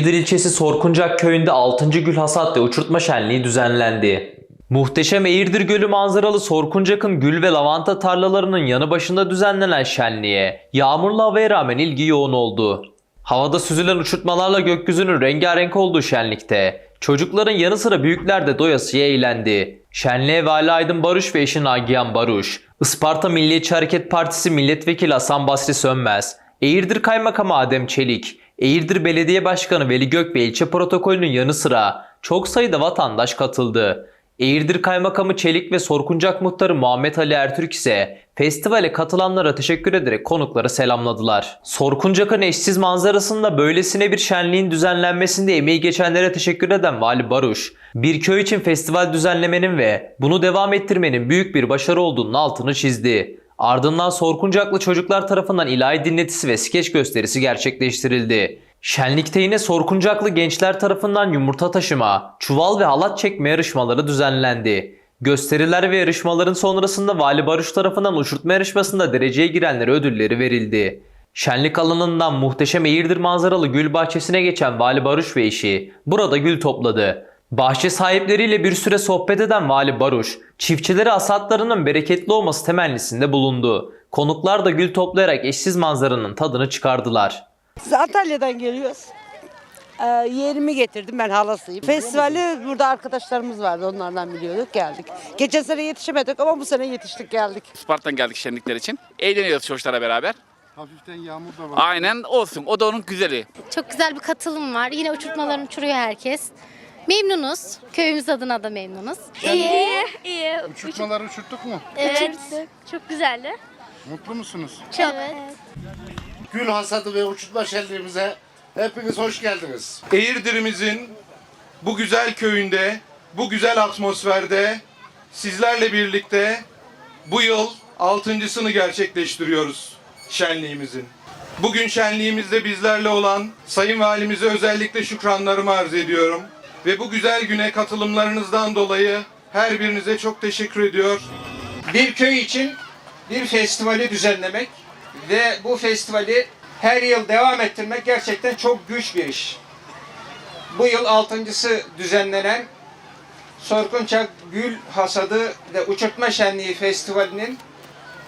Eğirdir ilçesi Sorkuncak köyünde 6. Gül Hasat ve Uçurtma Şenliği düzenlendi. Muhteşem Eğirdir Gölü manzaralı Sorkuncak'ın gül ve lavanta tarlalarının yanı başında düzenlenen şenliğe yağmurlu havaya rağmen ilgi yoğun oldu. Havada süzülen uçurtmalarla gökyüzünün rengarenk olduğu şenlikte çocukların yanı sıra büyükler de doyasıya eğlendi. Şenliğe Vali Aydın Baruş ve eşi Nagihan Baruş, Isparta Milliyetçi Hareket Partisi Milletvekili Hasan Basri Sönmez, Eğirdir Kaymakamı Adem Çelik, Eğirdir Belediye Başkanı Veli Gök ve ilçe protokolünün yanı sıra çok sayıda vatandaş katıldı. Eğirdir Kaymakamı Çelik ve Sorkuncak Muhtarı Muhammed Ali Ertürk ise festivale katılanlara teşekkür ederek konukları selamladılar. Sorkuncak'ın eşsiz manzarasında böylesine bir şenliğin düzenlenmesinde emeği geçenlere teşekkür eden Vali Baruş, bir köy için festival düzenlemenin ve bunu devam ettirmenin büyük bir başarı olduğunun altını çizdi. Ardından Sorkuncaklı çocuklar tarafından ilahi dinletisi ve skeç gösterisi gerçekleştirildi. Şenlikte yine Sorkuncaklı gençler tarafından yumurta taşıma, çuval ve halat çekme yarışmaları düzenlendi. Gösteriler ve yarışmaların sonrasında Vali Barış tarafından uçurtma yarışmasında dereceye girenlere ödülleri verildi. Şenlik alanından muhteşem Eğirdir manzaralı gül bahçesine geçen Vali Baruş ve eşi burada gül topladı. Bahçe sahipleriyle bir süre sohbet eden Vali Baruş, çiftçilere hasatlarının bereketli olması temennisinde bulundu. Konuklar da gül toplayarak eşsiz manzaranın tadını çıkardılar. Biz Antalya'dan geliyoruz. Ee, yerimi getirdim ben halasıyım. Festivali burada arkadaşlarımız vardı onlardan biliyorduk geldik. Geçen sene yetişemedik ama bu sene yetiştik geldik. Sparta'dan geldik şenlikler için. Eğleniyoruz çocuklara beraber. Hafiften yağmur da var. Aynen olsun. O da onun güzeli. Çok güzel bir katılım var. Yine uçurtmaların uçuruyor herkes. Memnunuz. Köyümüz adına da memnunuz. İyi, iyi. Uçurtmaları uçurttuk mu? Evet, çok güzeldi. Mutlu musunuz? Çok. Gül hasadı ve uçurtma şenliğimize hepiniz hoş geldiniz. Eğirdir'imizin bu güzel köyünde, bu güzel atmosferde sizlerle birlikte bu yıl altıncısını gerçekleştiriyoruz şenliğimizin. Bugün şenliğimizde bizlerle olan Sayın Valimize özellikle şükranlarımı arz ediyorum. Ve bu güzel güne katılımlarınızdan dolayı her birinize çok teşekkür ediyor. bir köy için bir festivali düzenlemek ve bu festivali her yıl devam ettirmek gerçekten çok güç bir iş. Bu yıl altıncısı düzenlenen Sorkunçak Gül Hasadı ve Uçurtma Şenliği Festivali'nin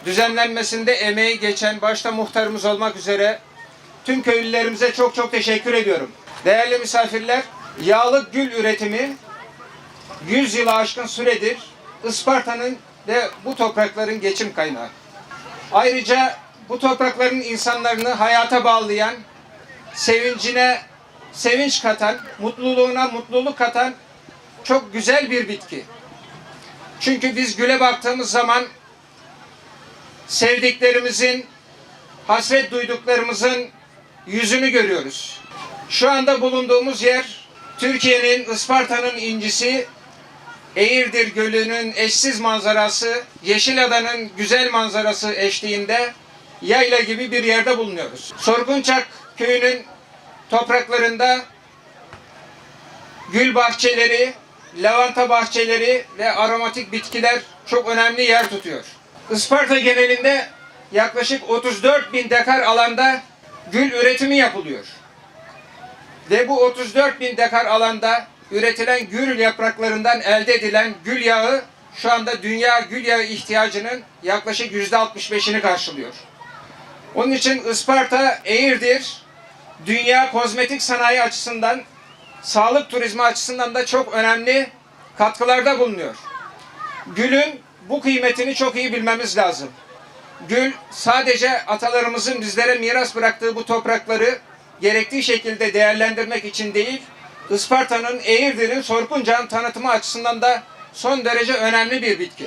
düzenlenmesinde emeği geçen başta muhtarımız olmak üzere tüm köylülerimize çok çok teşekkür ediyorum. Değerli misafirler, yağlı gül üretimi 100 yılı aşkın süredir Isparta'nın ve bu toprakların geçim kaynağı. Ayrıca bu toprakların insanlarını hayata bağlayan, sevincine sevinç katan, mutluluğuna mutluluk katan çok güzel bir bitki. Çünkü biz güle baktığımız zaman sevdiklerimizin, hasret duyduklarımızın yüzünü görüyoruz. Şu anda bulunduğumuz yer Türkiye'nin Isparta'nın incisi Eğirdir Gölü'nün eşsiz manzarası, Yeşilada'nın güzel manzarası eşliğinde yayla gibi bir yerde bulunuyoruz. Sorgunçak köyünün topraklarında gül bahçeleri, lavanta bahçeleri ve aromatik bitkiler çok önemli yer tutuyor. Isparta genelinde yaklaşık 34 bin dekar alanda gül üretimi yapılıyor. Ve bu 34 bin dekar alanda üretilen gül yapraklarından elde edilen gül yağı şu anda dünya gül yağı ihtiyacının yaklaşık yüzde 65'ini karşılıyor. Onun için Isparta, Eğirdir, dünya kozmetik sanayi açısından, sağlık turizmi açısından da çok önemli katkılarda bulunuyor. Gülün bu kıymetini çok iyi bilmemiz lazım. Gül sadece atalarımızın bizlere miras bıraktığı bu toprakları gerektiği şekilde değerlendirmek için değil, Isparta'nın Eğirdir'in Sorkuncan tanıtımı açısından da son derece önemli bir bitki.